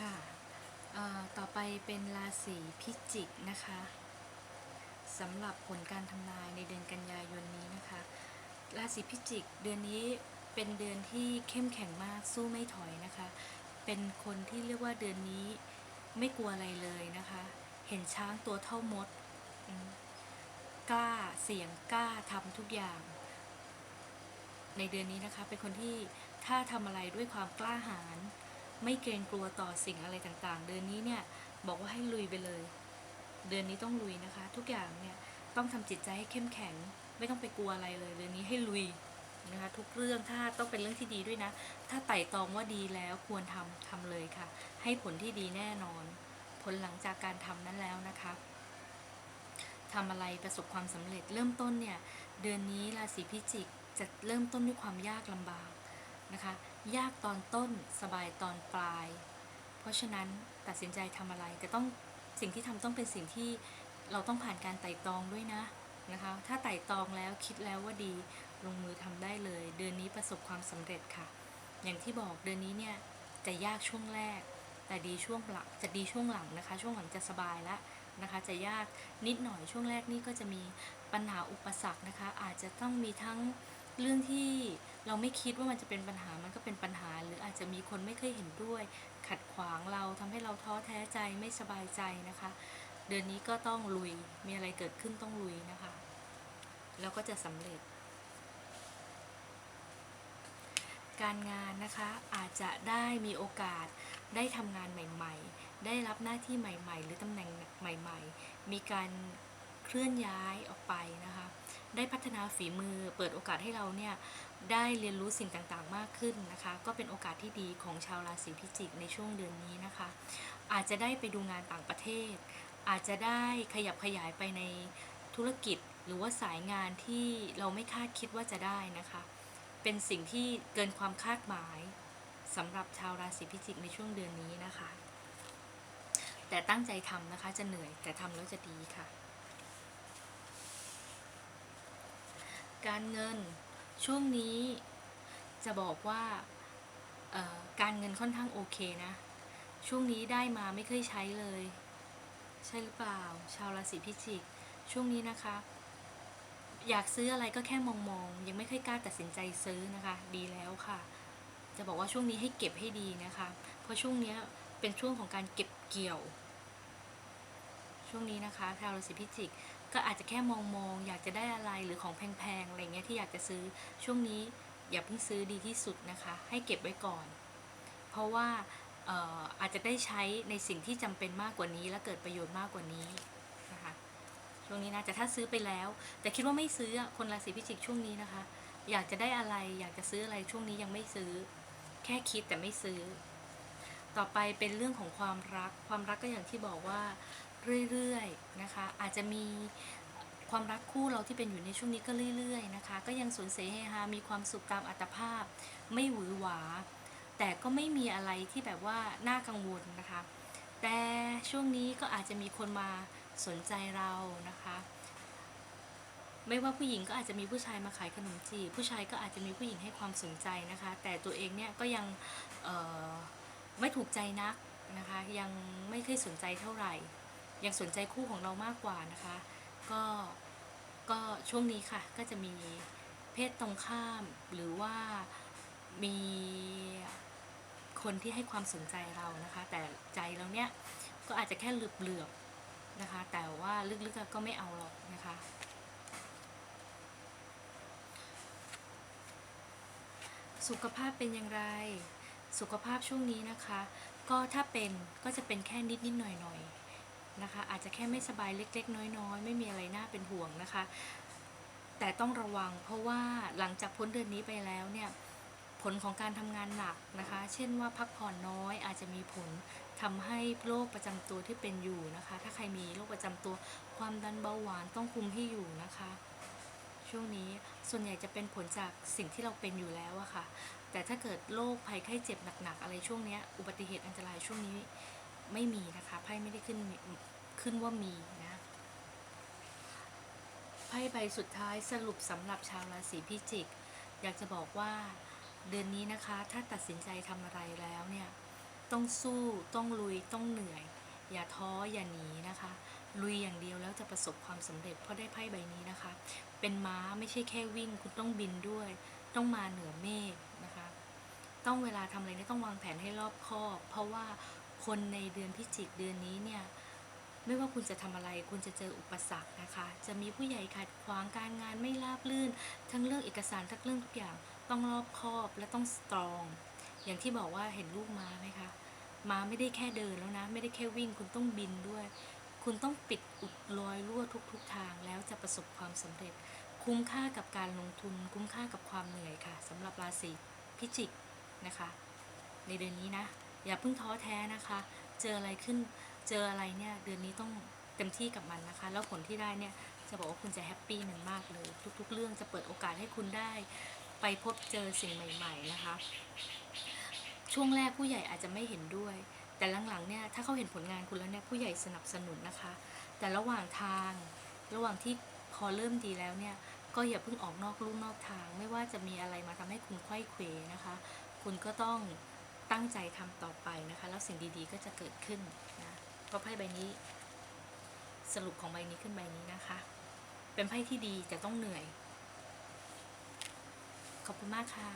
ค่ะต่อไปเป็นราศีพิจิกนะคะสำหรับผลการทำนายในเดือนกันยายนนี้นะคะ ราศีพิจิก เดือนนี้เป็นเดือนที่เข้มแข็งมากสู้ไม่ถอยนะคะ เป็นคนที่เรียกว่าเดือนนี้ไม่กลัวอะไรเลยนะคะ เห็นช้างตัวเท่ามด กล้าเสี่ยงกล้าทำทุกอย่าง ในเดือนนี้นะคะ เป็นคนที่ถ้าทำอะไรด้วยความกล้าหาญ ไม่เกรงกลัวต่อสิ่งอะไรต่างๆ เดือนนี้เนี่ยบอกว่าให้ลุยไปเลย เดือนนี้ต้องลุยนะคะ ทุกอย่างเนี่ยต้องทำจิตใจให้เข้มแข็ง ไม่ต้องไปกลัวอะไรเลย เดือนนี้ให้ลุยนะคะทุกเรื่องถ้าต้องเป็นเรื่องที่ดีด้วยนะ ถ้าไต่ตองว่าดีแล้วควรทำทำเลยค่ะ ให้ผลที่ดีแน่นอน ผลหลังจากการทำนั้นแล้วนะคะทำอะไรประสบความสำเร็จเริ่มต้นเนี่ยเดือนนี้ราศีพิจิกจะเริ่มต้นด้วยความยากลำบากนะคะ ยากตอนต้นสบายตอนปลาย เพราะฉะนั้นตัดสินใจทำอะไรแต่ต้องสิ่งที่ทำต้องเป็นสิ่งที่เราต้องผ่านการไต่ตองด้วยนะนะคะ ถ้าไต่ตองแล้วคิดแล้วว่าดี ลงมือทำได้เลย เดือนนี้ประสบความสำเร็จค่ะ อย่างที่บอกเดือนนี้เนี่ยจะยากช่วงแรก แต่ดีช่วงหลังจะดีช่วงหลังนะคะ ช่วงหลังจะสบายแล้วนะคะจะยากนิดหน่อยช่วงแรกนี่ก็จะมีปัญหาอุปสรรคนะคะ อาจจะต้องมีทั้งเรื่องที่ เราไม่คิดว่ามันจะเป็นปัญหามันก็เป็นปัญหา หรืออาจจะมีคนไม่เคยเห็นด้วย ขัดขวางเราทำให้เราท้อแท้ใจไม่สบายใจนะคะ เดือนนี้ก็ต้องลุยมีอะไรเกิดขึ้นต้องลุยนะคะ แล้วก็จะสำเร็จ การงานนะคะอาจจะได้มีโอกาสได้ทำงานใหม่ ๆ ได้รับหน้าที่ใหม่ ๆ หรือตำแหน่งใหม่ ๆ มีการเคลื่อนย้ายออกไปนะคะ ได้พัฒนาฝีมือ เปิดโอกาสให้เราเนี่ยได้เรียนรู้สิ่งต่างๆมากขึ้นนะคะ ก็เป็นโอกาสที่ดีของชาวราศีพิจิกในช่วงเดือนนี้นะคะ อาจจะได้ไปดูงานต่างประเทศ อาจจะได้ขยับขยายไปในธุรกิจหรือว่าสายงานที่เราไม่คาดคิดว่าจะได้นะคะ เป็นสิ่งที่เกินความคาดหมายสำหรับชาวราศีพิจิกในช่วงเดือนนี้นะคะ แต่ตั้งใจทำนะคะจะเหนื่อยแต่ทำแล้วจะดีค่ะ การเงินช่วงนี้จะบอกว่าการเงินค่อนข้างโอเคนะ ช่วงนี้ได้มาไม่เคยใช้เลย ใช่หรือเปล่า ชาวราศีพิจิก ช่วงนี้นะคะ อยากซื้ออะไรก็แค่มองมองๆยังไม่ค่อยกล้าตัดสินใจซื้อนะคะ ดีแล้วค่ะ จะบอกว่าช่วงนี้ให้เก็บให้ดีนะคะ เพราะช่วงนี้เป็นช่วงของการเก็บเกี่ยว ช่วงนี้นะคะชาวราศีพิจิกก็อาจจะแค่มองมองๆอยากจะได้อะไรหรือของแพงๆอะไรเงี้ยที่อยากจะซื้อช่วงนี้อย่าเพิ่งซื้อดีที่สุดนะคะ ให้เก็บไว้ก่อน เพราะว่าเอ่อาจจะได้ใช้ในสิ่งที่จำเป็นมากกว่านี้ และเกิดประโยชน์มากกว่านี้นะคะช่วงนี้นะแต่ถ้าซื้อไปแล้ว แต่คิดว่าไม่ซื้อคนราศีพิจิกช่วงนี้นะคะ อยากจะได้อะไรอยากจะซื้ออะไรช่วงนี้ยังไม่ซื้อ แค่คิดแต่ไม่ซื้อ ต่อไปเป็นเรื่องของความรัก ความรักก็อย่างที่บอกว่า เรื่อยๆนะคะ อาจจะมีความรักคู่เราที่เป็นอยู่ในช่วงนี้ก็เรื่อย ๆ นะคะ ก็ยังสวนเสเฮฮา มีความสุขตามอัตภาพ ไม่หวือหวา แต่ก็ไม่มีอะไรที่แบบว่าน่ากังวลนะคะ แต่ช่วงนี้ก็อาจจะมีคนมาสนใจเรานะคะ ไม่ว่าผู้หญิงก็อาจจะมีผู้ชายมาขายขนมจีบผู้ชายก็อาจจะมีผู้หญิงให้ความสนใจนะคะ แต่ตัวเองเนี่ยก็ยังไม่ถูกใจนักนะคะ ยังไม่เคยสนใจเท่าไหร่ ยังสนใจคู่ของเรามากกว่านะคะ ก็ก็ช่วงนี้ค่ะ ก็จะมีเพศตรงข้าม หรือว่ามีคนที่ให้ความสนใจเรานะคะ แต่ใจเราเนี่ยก็อาจจะแค่เหลือบๆนะคะ แต่ว่าลึกๆก็ไม่เอาหรอกนะคะ สุขภาพเป็นอย่างไร สุขภาพช่วงนี้นะคะ ก็ถ้าเป็นก็จะเป็นแค่นิดนิดๆหน่อยหน่อยๆ นะคะ อาจจะแค่ไม่สบายเล็ก ๆ น้อย ๆ ไม่มีอะไรน่าเป็นห่วงนะคะ แต่ต้องระวังเพราะว่าหลังจากพ้นเดือนนี้ไปแล้วเนี่ยผลของการทำงานหนักนะคะ เช่นว่าพักผ่อนน้อยอาจจะมีผลทำให้โรคประจำตัวที่เป็นอยู่นะคะ ถ้าใครมีโรคประจำตัวความดันเบาหวานต้องคุมให้อยู่นะคะ ช่วงนี้ส่วนใหญ่จะเป็นผลจากสิ่งที่เราเป็นอยู่แล้วอะค่ะ แต่ถ้าเกิดโรคภัยไข้เจ็บหนักๆ อะไรช่วงนี้อุบัติเหตุอันตรายช่วงนี้ ไม่มีนะคะไพ่ไม่ได้ขึ้นขึ้นว่ามีนะไพ่ใบสุดท้ายสรุปสำหรับชาวราศีพิจิก อยากจะบอกว่าเดือนนี้นะคะ ถ้าตัดสินใจทำอะไรแล้วเนี่ย ต้องสู้ต้องลุยต้องเหนื่อย อย่าท้ออย่าหนีนะคะ ลุยอย่างเดียวแล้วจะประสบความสำเร็จเพราะได้ไพ่ใบนี้นะคะ เป็นม้าไม่ใช่แค่วิ่ง คุณต้องบินด้วย ต้องมาเหนือเมฆนะคะ ต้องเวลาทำอะไรเนี่ยต้องวางแผนให้รอบคอบ เพราะว่า คนในเดือนพิจิกเดือนนี้เนี่ยไม่ว่าคุณจะทำอะไรคุณจะเจออุปสรรคนะคะ จะมีผู้ใหญ่ขัดขวางการงานไม่ราบรื่น ทั้งเรื่องเอกสารทั้งเรื่องทุกอย่างต้องรอบคอบและต้องสตรอง อย่างที่บอกว่าเห็นลูกมาไหมคะมาไม่ได้แค่เดินแล้วนะ ไม่ได้แค่วิ่งคุณต้องบินด้วย คุณต้องปิดอุดรอยรั่วทุกๆทางแล้วจะประสบความสำเร็จ คุ้มค่ากับการลงทุน คุ้มค่ากับความเหนื่อยค่ะสำหรับราศีพิจิกนะคะ ในเดือนนี้นะ อย่าเพิ่งท้อแท้นะคะ เจออะไรขึ้น เจออะไรเนี่ย เดือนนี้ต้องเต็มที่กับมันนะคะ แล้วผลที่ได้เนี่ย จะบอกว่าคุณจะแฮปปี้มันมากเลย ทุก ๆ เรื่องจะเปิดโอกาสให้คุณได้ ไปพบเจอสิ่งใหม่ ๆ นะคะ ช่วงแรกผู้ใหญ่อาจจะไม่เห็นด้วย แต่หลังๆเนี่ย ถ้าเขาเห็นผลงานคุณแล้วเนี่ย ผู้ใหญ่สนับสนุนนะคะ แต่ระหว่างทาง ระหว่างที่พอเริ่มดีแล้วเนี่ย ก็อย่าเพิ่งออกนอกลู่นอกทาง ไม่ว่าจะมีอะไรมาทำให้คุณไข้เขวนะคะ คุณก็ต้อง ตั้งใจทำต่อไปนะคะ แล้วสิ่งดีๆก็จะเกิดขึ้นนะก็ไพ่ใบนี้ สรุปของใบนี้ขึ้นใบนี้นะคะ เป็นไพ่ที่ดีแต่ต้องเหนื่อย ขอบคุณมากค่ะ